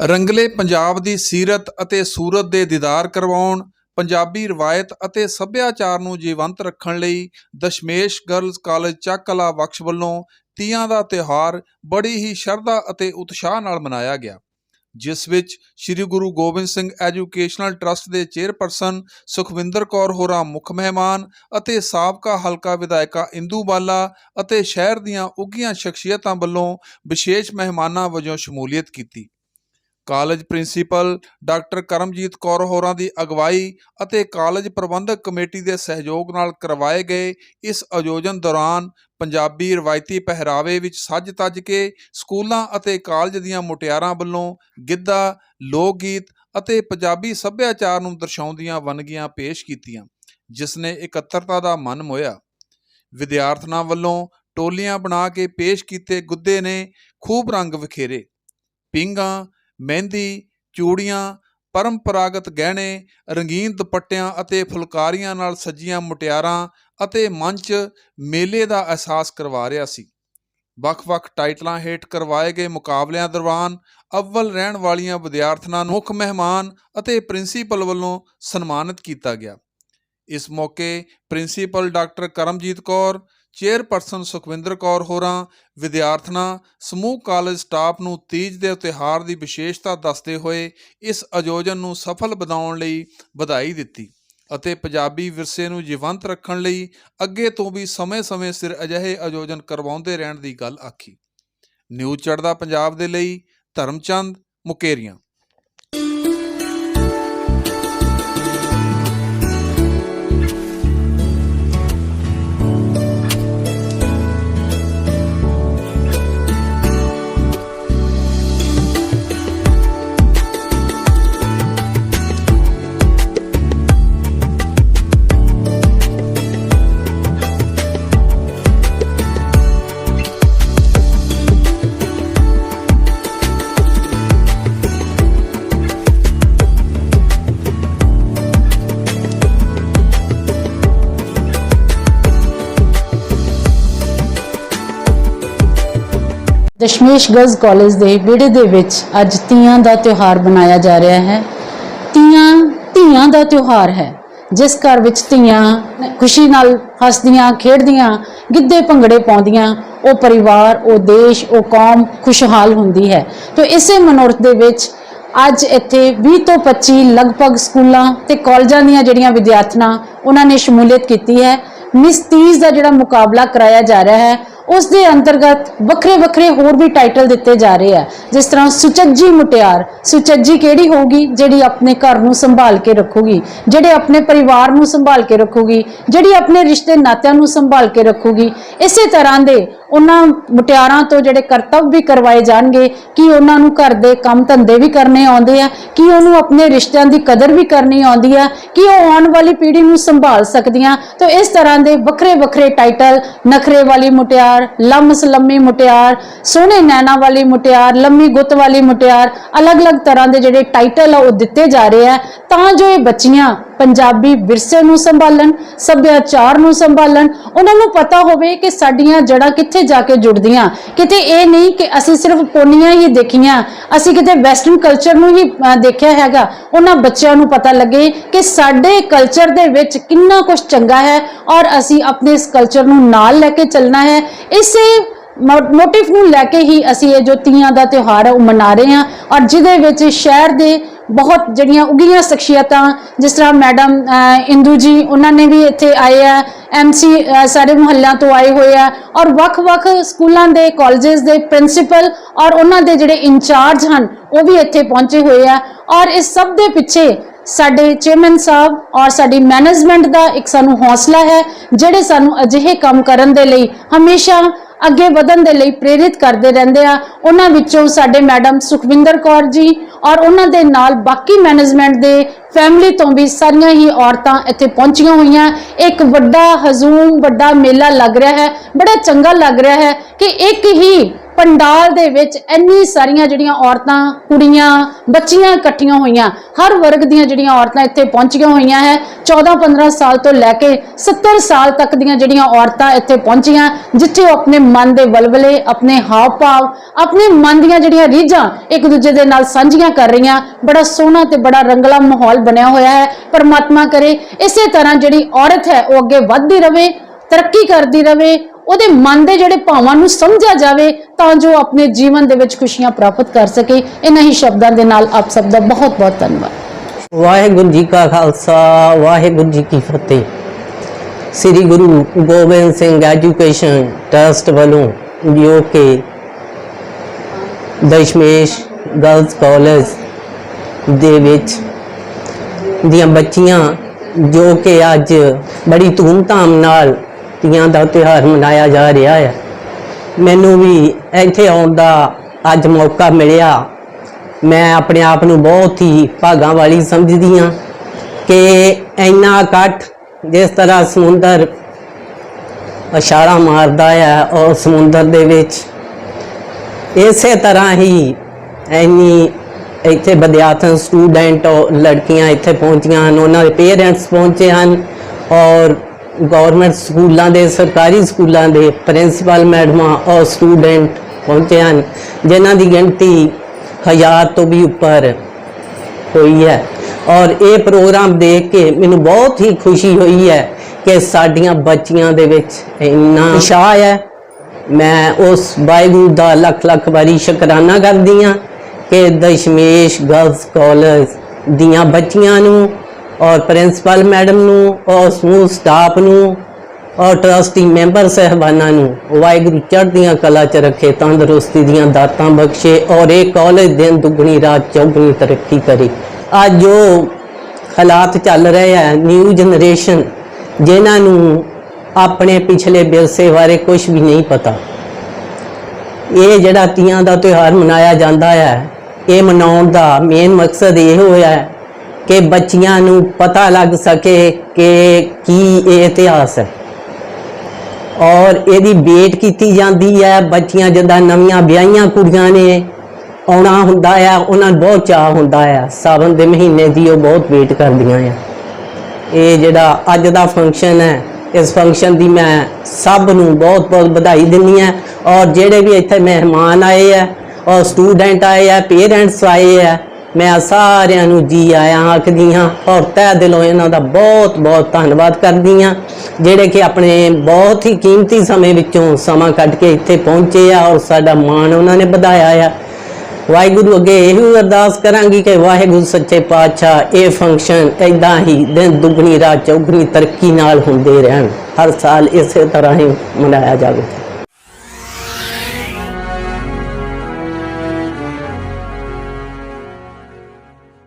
ਰੰਗਲੇ ਪੰਜਾਬ ਦੀ ਸੀਰਤ ਅਤੇ ਸੂਰਤ ਦੇ ਦੀਦਾਰ ਕਰਵਾਉਣ, ਪੰਜਾਬੀ ਰਵਾਇਤ ਅਤੇ ਸੱਭਿਆਚਾਰ ਨੂੰ ਜੀਵੰਤ ਰੱਖਣ ਲਈ ਦਸ਼ਮੇਸ਼ ਗਰਲਜ਼ ਕਾਲਜ ਚੱਕ ਕਲਾ ਬਖਸ਼ ਵੱਲੋਂ ਤੀਆਂ ਦਾ ਤਿਉਹਾਰ ਬੜੀ ਹੀ ਸ਼ਰਧਾ ਅਤੇ ਉਤਸ਼ਾਹ ਨਾਲ ਮਨਾਇਆ ਗਿਆ। ਜਿਸ ਵਿੱਚ ਸ੍ਰੀ ਗੁਰੂ ਗੋਬਿੰਦ ਸਿੰਘ ਐਜੂਕੇਸ਼ਨਲ ਟਰਸਟ ਦੇ ਚੇਅਰਪਰਸਨ ਸੁਖਵਿੰਦਰ ਕੌਰ ਹੋਰਾਂ ਮੁੱਖ ਮਹਿਮਾਨ ਅਤੇ ਸਾਬਕਾ ਹਲਕਾ ਵਿਧਾਇਕਾ ਇੰਦੂ ਬਾਲਾ ਅਤੇ ਸ਼ਹਿਰ ਦੀਆਂ ਉੱਘੀਆਂ ਸ਼ਖਸੀਅਤਾਂ ਵੱਲੋਂ ਵਿਸ਼ੇਸ਼ ਮਹਿਮਾਨਾਂ ਵਜੋਂ ਸ਼ਮੂਲੀਅਤ ਕੀਤੀ। College principal doctor Karamjit Kaur ਹੋਰਾਂ ਦੀ ਅਗਵਾਈ ਅਤੇ ਕਾਲਜ ਪ੍ਰਬੰਧਕ ਕਮੇਟੀ ਦੇ ਸਹਿਯੋਗ ਨਾਲ ਕਰਵਾਏ ਗਏ ਇਸ ਆਯੋਜਨ ਦੌਰਾਨ ਪੰਜਾਬੀ ਰਵਾਇਤੀ ਪਹਿਰਾਵੇ ਵਿੱਚ ਸੱਜ-ਤੱਜ ਕੇ ਸਕੂਲਾਂ ਅਤੇ ਕਾਲਜ ਦੀਆਂ ਮੁਟਿਆਰਾਂ ਵੱਲੋਂ ਗਿੱਧਾ, ਲੋਕ ਗੀਤ ਅਤੇ ਪੰਜਾਬੀ ਸੱਭਿਆਚਾਰ ਨੂੰ ਦਰਸਾਉਂਦੀਆਂ ਵੰਨਗੀਆਂ ਪੇਸ਼ ਕੀਤੀਆਂ ਜਿਸ ਨੇ ਇਕੱਤਰਤਾ ਦਾ ਮਨ ਮੋਇਆ ਵਿਦਿਆਰਥਣਾਂ ਵੱਲੋਂ ਟੋਲੀਆਂ ਬਣਾ ਕੇ ਪੇਸ਼ ਕੀਤੇ ਗੁੱਦੇ ਨੇ ਖੂਬ ਰੰਗ ਵਿਖੇਰੇ। ਪੀਂਘਾਂ ਮਹਿੰਦੀ, ਚੂੜੀਆਂ, ਪਰੰਪਰਾਗਤ ਗਹਿਣੇ, ਰੰਗੀਨ ਦੁਪੱਟਿਆਂ ਅਤੇ ਫੁਲਕਾਰੀਆਂ ਨਾਲ ਸਜੀਆਂ ਮੁਟਿਆਰਾਂ ਅਤੇ ਮੰਚ ਮੇਲੇ ਦਾ ਅਹਿਸਾਸ ਕਰਵਾ ਰਿਹਾ ਸੀ। ਵੱਖ-ਵੱਖ ਟਾਈਟਲਾਂ ਹੇਠ ਕਰਵਾਏ ਗਏ ਮੁਕਾਬਲਿਆਂ ਦੌਰਾਨ ਅਵਲ ਰਹਿਣ ਵਾਲੀਆਂ ਵਿਦਿਆਰਥਣਾਂ ਨੂੰ ਮੁੱਖ ਮਹਿਮਾਨ ਅਤੇ ਪ੍ਰਿੰਸੀਪਲ ਵੱਲੋਂ ਸਨਮਾਨਿਤ ਕੀਤਾ ਗਿਆ। ਇਸ ਮੌਕੇ principal doctor Karamjit Kaur chairperson Sukhwinder Kaur ਹੋਰਾਂ, ਵਿਦਿਆਰਥਣਾਂ, ਸਮੂਹ ਕਾਲਜ ਸਟਾਫ ਨੂੰ ਤੀਜ ਦੇ ਤਿਉਹਾਰ ਦੀ ਵਿਸ਼ੇਸ਼ਤਾ ਦੱਸਦੇ ਹੋਏ ਇਸ ਆਯੋਜਨ ਨੂੰ ਸਫਲ ਬਣਾਉਣ ਲਈ ਵਧਾਈ ਦਿੱਤੀ ਅਤੇ ਪੰਜਾਬੀ ਵਿਰਸੇ ਨੂੰ ਜੀਵੰਤ ਰੱਖਣ ਲਈ ਅੱਗੇ ਤੋਂ ਵੀ ਸਮੇਂ-ਸਮੇਂ ਸਿਰ ਅਜਿਹੇ ਆਯੋਜਨ ਕਰਵਾਉਂਦੇ ਰਹਿਣ ਦੀ ਗੱਲ ਆਖੀ। ਨਿਊਜ਼ ਚੜ੍ਹਦਾ ਪੰਜਾਬ ਦੇ ਲਈ ਧਰਮਚੰਦ ਮੁਕੇਰੀਆਂ। ਦਸ਼ਮੇਸ਼ ਗਰਲਜ਼ ਕਾਲਜ ਦੇ ਵਿਹੜੇ ਦੇ ਵਿੱਚ ਅੱਜ ਤੀਆਂ ਦਾ ਤਿਉਹਾਰ ਮਨਾਇਆ ਜਾ ਰਿਹਾ ਹੈ। ਤੀਆਂ, ਧੀਆਂ ਦਾ ਤਿਉਹਾਰ ਹੈ, ਜਿਸ ਘਰ ਵਿੱਚ ਧੀਆਂ ਖੁਸ਼ੀ ਨਾਲ ਹੱਸਦੀਆਂ, ਖੇਡਦੀਆਂ, ਗਿੱਧੇ ਭੰਗੜੇ ਪਾਉਂਦੀਆਂ, ਉਹ ਪਰਿਵਾਰ, ਉਹ ਦੇਸ਼, ਉਹ ਕੌਮ ਖੁਸ਼ਹਾਲ ਹੁੰਦੀ ਹੈ। ਤੋਂ ਇਸੇ ਮਨੋਰਥ ਦੇ ਵਿੱਚ ਅੱਜ ਇੱਥੇ 20 ਤੋਂ 25 ਲਗਭਗ ਸਕੂਲਾਂ ਤੇ ਕਾਲਜਾਂ ਦੀਆਂ ਜਿਹੜੀਆਂ ਵਿਦਿਆਰਥਣਾਂ, ਉਹਨਾਂ ਨੇ ਸ਼ਮੂਲੀਅਤ ਕੀਤੀ ਹੈ। ਮਿਸ ਤੀਜ ਦਾ ਜਿਹੜਾ ਮੁਕਾਬਲਾ ਕਰਾਇਆ ਜਾ ਰਿਹਾ ਹੈ ਉਸ ਦੇ ਅੰਤਰਗਤ ਵੱਖਰੇ ਵੱਖਰੇ ਹੋਰ ਵੀ ਟਾਈਟਲ ਦਿੱਤੇ ਜਾ ਰਹੇ ਆ। ਜਿਸ ਤਰ੍ਹਾਂ ਸੁਚੱਜੀ ਮੁਟਿਆਰ, ਸੁਚੱਜੀ ਕਿਹੜੀ ਹੋਊਗੀ? ਜਿਹੜੀ ਆਪਣੇ ਘਰ ਨੂੰ ਸੰਭਾਲ ਕੇ ਰੱਖੂਗੀ। ਜਿਹੜੇ ਆਪਣੇ ਪਰਿਵਾਰ ਨੂੰ ਸੰਭਾਲ ਕੇ ਰੱਖੂਗੀ। ਜਿਹੜੀ ਆਪਣੇ ਰਿਸ਼ਤੇ ਨਾਤਿਆਂ ਨੂੰ ਸੰਭਾਲ ਕੇ ਰੱਖੂਗੀ। ਇਸੇ ਤਰ੍ਹਾਂ ਦੇ ਉਹਨਾਂ ਮੁਟਿਆਰਾਂ ਤੋਂ ਜਿਹੜੇ ਕਰਤੱਵ ਵੀ ਕਰਵਾਏ ਜਾਣਗੇ, ਕਿ ਉਹਨਾਂ ਨੂੰ ਘਰ ਦੇ ਕੰਮ ਧੰਦੇ ਵੀ ਕਰਨੇ ਆਉਂਦੇ ਆ, ਕਿ ਉਹਨੂੰ ਆਪਣੇ ਰਿਸ਼ਤਿਆਂ ਦੀ ਕਦਰ ਵੀ ਕਰਨੀ ਆਉਂਦੀ ਆ, ਕਿ ਉਹ ਆਉਣ ਵਾਲੀ ਪੀੜ੍ਹੀ ਨੂੰ ਸੰਭਾਲ ਸਕਦੀਆਂ। ਤਾਂ ਇਸ ਤਰ੍ਹਾਂ ਦੇ ਵੱਖਰੇ ਵੱਖਰੇ ਟਾਈਟਲ ਨਖਰੇ ਵਾਲੀ ਮੁਟਿਆਰ ਲੰਮਸ ਲੰਮੀ ਮੁਟਿਆਰ, ਸੋਹਣੇ ਨੈਣਾ ਵਾਲੀ ਮੁਟਿਆਰ, ਲੰਮੀ ਗੁੱਤ ਵਾਲੀ ਮੁਟਿਆਰ, ਅਲੱਗ-ਅਲੱਗ ਤਰ੍ਹਾਂ ਦੇ ਜਿਹੜੇ ਟਾਈਟਲ ਆ ਉਹ ਦਿੱਤੇ ਜਾ ਰਹੇ ਆ। ਤਾਂ ਜੋ ਇਹ ਬੱਚੀਆਂ ਪੰਜਾਬੀ ਵਿਰਸੇ ਨੂੰ ਸੰਭਾਲਣ, ਸੱਭਿਆਚਾਰ ਨੂੰ ਸੰਭਾਲਣ, ਉਹਨਾਂ ਨੂੰ ਪਤਾ ਹੋਵੇ ਕਿ ਸਾਡੀਆਂ ਜੜ੍ਹਾਂ ਕਿੱਥੇ ਜਾ ਕੇ ਜੁੜਦੀਆਂ। ਕਿਤੇ ਇਹ ਨਹੀਂ ਕਿ ਅਸੀਂ ਸਿਰਫ ਪੋਨੀਆਂ ਹੀ ਦੇਖੀਆਂ, ਅਸੀਂ ਕਿਤੇ ਵੈਸਟਰਨ ਕਲਚਰ ਨੂੰ ਹੀ ਦੇਖਿਆ ਹੈਗਾ। ਉਹਨਾਂ ਬੱਚਿਆਂ ਨੂੰ ਪਤਾ ਲੱਗੇ ਕਿ ਸਾਡੇ ਕਲਚਰ ਦੇ ਵਿੱਚ ਕਿੰਨਾ ਕੁਝ ਚੰਗਾ ਹੈ ਔਰ ਅਸੀਂ ਆਪਣੇ ਇਸ ਕਲਚਰ ਨੂੰ ਨਾਲ ਲੈ ਕੇ ਚੱਲਣਾ ਹੈ। ਇਸੇ ਮੋਟਿਵ ਨੂੰ ਲੈ ਕੇ ਹੀ ਅਸੀਂ ਇਹ ਜੋ ਤੀਆਂ ਦਾ ਤਿਉਹਾਰ ਹੈ ਉਹ ਮਨਾ ਰਹੇ ਹਾਂ। ਔਰ ਜਿਹਦੇ ਵਿੱਚ ਸ਼ਹਿਰ ਦੇ ਬਹੁਤ ਜਿਹੜੀਆਂ ਉੱਗੀਆਂ ਸ਼ਖਸੀਅਤਾਂ, ਜਿਸ ਤਰ੍ਹਾਂ ਮੈਡਮ ਇੰਦੂ ਜੀ, ਉਹਨਾਂ ਨੇ ਵੀ ਇੱਥੇ ਆਏ ਆ ਐਮਸੀ ਸਾਰੇ ਮੁਹੱਲਿਆਂ ਤੋਂ ਆਏ ਹੋਏ ਆ ਔਰ ਵੱਖ-ਵੱਖ ਸਕੂਲਾਂ ਦੇ, ਕਾਲਜਸ ਦੇ ਪ੍ਰਿੰਸੀਪਲ ਔਰ ਉਹਨਾਂ ਦੇ ਜਿਹੜੇ ਇੰਚਾਰਜ ਹਨ, ਉਹ ਵੀ ਇੱਥੇ ਪਹੁੰਚੇ ਹੋਏ ਆ ਔਰ ਇਸ ਸਭ ਦੇ ਪਿੱਛੇ ਸਾਡੇ ਚੇਅਰਮੈਨ ਸਾਹਿਬ ਔਰ ਸਾਡੀ ਮੈਨੇਜਮੈਂਟ ਦਾ ਇੱਕ ਸਾਨੂੰ ਹੌਸਲਾ ਹੈ, ਜਿਹੜੇ ਸਾਨੂੰ ਅਜਿਹੇ ਕੰਮ ਕਰਨ ਦੇ ਲਈ ਹਮੇਸ਼ਾ ਅੱਗੇ ਵਧਣ ਦੇ ਲਈ ਪ੍ਰੇਰਿਤ ਕਰਦੇ ਰਹਿੰਦੇ ਆ। ਉਹਨਾਂ ਵਿੱਚੋਂ ਸਾਡੇ ਮੈਡਮ ਸੁਖਵਿੰਦਰ ਕੌਰ ਜੀ ਔਰ ਉਹਨਾਂ ਦੇ ਨਾਲ ਬਾਕੀ ਮੈਨੇਜਮੈਂਟ ਦੇ ਫੈਮਿਲੀ ਤੋਂ ਵੀ ਸਾਰੀਆਂ ਹੀ ਔਰਤਾਂ ਇੱਥੇ ਪਹੁੰਚੀਆਂ ਹੋਈਆਂ। ਇੱਕ ਵੱਡਾ ਹਜ਼ੂਮ, ਵੱਡਾ ਮੇਲਾ ਲੱਗ ਰਿਹਾ ਹੈ। ਬੜਾ ਚੰਗਾ ਲੱਗ ਰਿਹਾ ਹੈ ਕਿ ਇੱਕ ਹੀ ਪੰਡਾਲ ਦੇ ਵਿੱਚ ਇੰਨੀ ਸਾਰੀਆਂ ਜਿਹੜੀਆਂ ਔਰਤਾਂ, ਕੁੜੀਆਂ, ਬੱਚੀਆਂ ਇਕੱਠੀਆਂ ਹੋਈਆਂ, ਹਰ ਵਰਗ ਦੀਆਂ ਜਿਹੜੀਆਂ ਔਰਤਾਂ ਇੱਥੇ ਪਹੁੰਚੀਆਂ ਹੋਈਆਂ ਹੈ 14-15 ਸਾਲ ਤੋਂ ਲੈ ਕੇ 70 ਸਾਲ ਤੱਕ ਦੀਆਂ ਜਿਹੜੀਆਂ ਔਰਤਾਂ ਇੱਥੇ ਪਹੁੰਚੀਆਂ, ਜਿੱਥੇ ਉਹ ਆਪਣੇ ਮਨ ਦੇ ਵਲਵਲੇ, ਆਪਣੇ ਹਾਵ ਭਾਵ ਆਪਣੇ ਮਨ ਦੀਆਂ ਜਿਹੜੀਆਂ ਰੀਝਾਂ ਇੱਕ ਦੂਜੇ ਦੇ ਨਾਲ ਸਾਂਝੀਆਂ ਕਰ ਰਹੀਆਂ, ਬੜਾ ਸੋਹਣਾ ਤੇ ਬੜਾ ਰੰਗਲਾ ਮਾਹੌਲ ਬਣਿਆ ਹੋਇਆ ਹੈ, ਪਰਮਾਤਮਾ ਕਰੇ, ਇਸੇ ਤਰ੍ਹਾਂ ਜਿਹੜੀ ਔਰਤ ਹੈ, ਉਹ ਅੱਗੇ ਵੱਧਦੀ ਰਵੇ, ਤਰੱਕੀ ਕਰਦੀ ਰਵੇ ਉਹਦੇ ਮਨ ਦੇ ਜਿਹੜੇ ਭਾਵਾਂ ਨੂੰ ਸਮਝਿਆ ਜਾਵੇ ਤਾਂ ਜੋ ਆਪਣੇ ਜੀਵਨ ਦੇ ਵਿੱਚ ਖੁਸ਼ੀਆਂ ਪ੍ਰਾਪਤ ਕਰ ਸਕੇ। ਇਹਨਾਂ ਹੀ ਸ਼ਬਦਾਂ ਦੇ ਨਾਲ ਆਪ ਸਭ ਦਾ ਬਹੁਤ ਬਹੁਤ ਧੰਨਵਾਦ। ਵਾਹਿਗੁਰੂ ਜੀ ਕਾ ਖਾਲਸਾ, ਵਾਹਿਗੁਰੂ ਜੀ ਕੀ ਫਤਿਹ। ਸ੍ਰੀ ਗੁਰੂ ਗੋਬਿੰਦ ਸਿੰਘ ਐਜੂਕੇਸ਼ਨ ਟਰਸਟ ਵੱਲੋਂ ਜੋ ਕਿ ਦਸ਼ਮੇਸ਼ ਗਰਲਸ ਕਾਲਜ ਦੇ ਵਿੱਚ ਦੀਆਂ ਬੱਚੀਆਂ ਜੋ ਕਿ ਅੱਜ ਬੜੀ ਧੂਮਧਾਮ ਨਾਲ ਤੀਆਂ ਦਾ ਤਿਉਹਾਰ ਮਨਾਇਆ ਜਾ ਰਿਹਾ ਹੈ। ਮੈਨੂੰ ਵੀ ਇੱਥੇ ਆਉਣ ਦਾ ਅੱਜ ਮੌਕਾ ਮਿਲਿਆ। ਮੈਂ ਆਪਣੇ ਆਪ ਨੂੰ ਬਹੁਤ ਹੀ ਭਾਗਾਂ ਵਾਲੀ ਸਮਝਦੀ ਹਾਂ ਕਿ ਇੰਨਾ ਇਕੱਠ ਜਿਸ ਤਰ੍ਹਾਂ ਸਮੁੰਦਰ ਇਸ਼ਾਰਾ ਮਾਰਦਾ ਹੈ ਔਰ ਸਮੁੰਦਰ ਦੇ ਵਿੱਚ ਇਸੇ ਤਰ੍ਹਾਂ ਹੀ ਇੰਨੀ ਇੱਥੇ ਵਿਦਿਆਰਥਣ ਸਟੂਡੈਂਟ ਔਰ ਲੜਕੀਆਂ ਇੱਥੇ ਪਹੁੰਚੀਆਂ ਹਨ। ਉਹਨਾਂ ਦੇ ਪੇਰੈਂਟਸ ਪਹੁੰਚੇ ਹਨ ਔਰ ਗਵਰਨਮੈਂਟ ਸਕੂਲਾਂ ਦੇ, ਸਰਕਾਰੀ ਸਕੂਲਾਂ ਦੇ ਪ੍ਰਿੰਸੀਪਲ ਮੈਡਮਾਂ ਔਰ ਸਟੂਡੈਂਟ ਪਹੁੰਚੇ ਹਨ, ਜਿਨ੍ਹਾਂ ਦੀ ਗਿਣਤੀ ਹਜ਼ਾਰ ਤੋਂ ਵੀ ਉੱਪਰ ਹੋਈ ਹੈ। ਔਰ ਇਹ ਪ੍ਰੋਗਰਾਮ ਦੇਖ ਕੇ ਮੈਨੂੰ ਬਹੁਤ ਹੀ ਖੁਸ਼ੀ ਹੋਈ ਹੈ ਕਿ ਸਾਡੀਆਂ ਬੱਚੀਆਂ ਦੇ ਵਿੱਚ ਇੰਨਾ ਉਤਸ਼ਾਹ ਹੈ। ਮੈਂ ਉਸ ਵਾਹਿਗੁਰੂ ਦਾ ਲੱਖ ਲੱਖ ਵਾਰੀ ਸ਼ੁਕਰਾਨਾ ਕਰਦੀ ਹਾਂ ਕਿ ਦਸ਼ਮੇਸ਼ ਗਰਲਸ ਕਾਲਜ ਦੀਆਂ ਬੱਚੀਆਂ ਨੂੰ ਔਰ ਪ੍ਰਿੰਸੀਪਲ ਮੈਡਮ ਨੂੰ, ਔਰ ਸਮੂਹ ਸਟਾਫ ਨੂੰ, ਔਰ ਟਰਸਟੀ ਮੈਂਬਰ ਸਹਿਬਾਨਾਂ ਨੂੰ, ਵਾਹਿਗੁਰੂ ਚੜ੍ਹਦੀਆਂ ਕਲਾ ਚ ਰੱਖੇ, ਤੰਦਰੁਸਤੀ ਦੀਆਂ ਦਾਤਾਂ ਬਖਸ਼ੇ, ਔਰ ਇਹ ਕਾਲਜ ਦਿਨ ਦੁੱਗਣੀ ਰਾਤ ਚੌਗਣੀ ਤਰੱਕੀ ਕਰੇ। ਅੱਜ ਜੋ ਹਾਲਾਤ ਚੱਲ ਰਹੇ ਆ ਨਿਊ ਜਨਰੇਸ਼ਨ ਜਿਨ੍ਹਾਂ ਨੂੰ ਆਪਣੇ ਪਿਛਲੇ ਵਿਰਸੇ ਬਾਰੇ ਕੁਝ ਵੀ ਨਹੀਂ ਪਤਾ। ਇਹ ਜਿਹੜਾ ਤੀਆਂ ਦਾ ਤਿਉਹਾਰ ਮਨਾਇਆ ਜਾਂਦਾ ਹੈ ਇਹ ਮਨਾਉਣ ਦਾ ਮੇਨ ਮਕਸਦ ਇਹ ਹੋਇਆ ਹੈ ਕਿ ਬੱਚੀਆਂ ਨੂੰ ਪਤਾ ਲੱਗ ਸਕੇ ਕਿ ਕੀ ਇਹ ਇਤਿਹਾਸ ਹੈ। ਔਰ ਇਹਦੀ ਵੇਟ ਕੀਤੀ ਜਾਂਦੀ ਹੈ, ਬੱਚੀਆਂ ਜਿੱਦਾਂ ਨਵੀਆਂ ਵਿਆਹੀਆਂ ਕੁੜੀਆਂ ਨੇ, ਆਉਣਾ ਹੁੰਦਾ ਆ ਉਹਨਾਂ ਨੂੰ ਬਹੁਤ ਚਾਹ ਹੁੰਦਾ ਆ ਸਾਵਨ ਦੇ ਮਹੀਨੇ ਦੀ ਉਹ ਬਹੁਤ ਵੇਟ ਕਰਦੀਆਂ ਆ ਇਹ ਜਿਹੜਾ ਅੱਜ ਦਾ ਫੰਕਸ਼ਨ ਹੈ, ਇਸ ਫੰਕਸ਼ਨ ਦੀ ਮੈਂ ਸਭ ਨੂੰ ਬਹੁਤ ਬਹੁਤ ਵਧਾਈ ਦਿੰਦੀ ਹਾਂ। ਔਰ ਜਿਹੜੇ ਵੀ ਇੱਥੇ ਮਹਿਮਾਨ ਆਏ ਆ ਔਰ ਸਟੂਡੈਂਟ ਆਏ ਆ ਪੇਰੈਂਟਸ ਆਏ ਆ ਮੈਂ ਸਾਰਿਆਂ ਨੂੰ ਜੀ ਆਇਆਂ ਆਖਦੀ ਹਾਂ, ਔਰ ਤਹਿ ਦਿਲੋਂ ਇਹਨਾਂ ਦਾ ਬਹੁਤ ਬਹੁਤ ਧੰਨਵਾਦ ਕਰਦੀ ਹਾਂ, ਜਿਹੜੇ ਕਿ ਆਪਣੇ ਬਹੁਤ ਹੀ ਕੀਮਤੀ ਸਮੇਂ ਵਿੱਚੋਂ ਸਮਾਂ ਕੱਢ ਕੇ ਇੱਥੇ ਪਹੁੰਚੇ ਆ, ਔਰ ਸਾਡਾ ਮਾਣ ਉਹਨਾਂ ਨੇ ਵਧਾਇਆ ਆ। ਵਾਹਿਗੁਰੂ ਅੱਗੇ ਇਹੋ ਅਰਦਾਸ ਕਰਾਂਗੀ ਕਿ ਵਾਹਿਗੁਰੂ ਸੱਚੇ ਪਾਤਸ਼ਾਹ ਇਹ ਫੰਕਸ਼ਨ ਇਦਾਂ ਹੀ ਦਿਨ ਦੁੱਗਣੀ, ਰਾਤ ਚੌਗਣੀ ਤਰੱਕੀ ਨਾਲ ਹੁੰਦੇ ਰਹਿਣ, ਹਰ ਸਾਲ ਇਸੇ ਤਰ੍ਹਾਂ ਹੀ ਮਨਾਇਆ ਜਾਵੇ।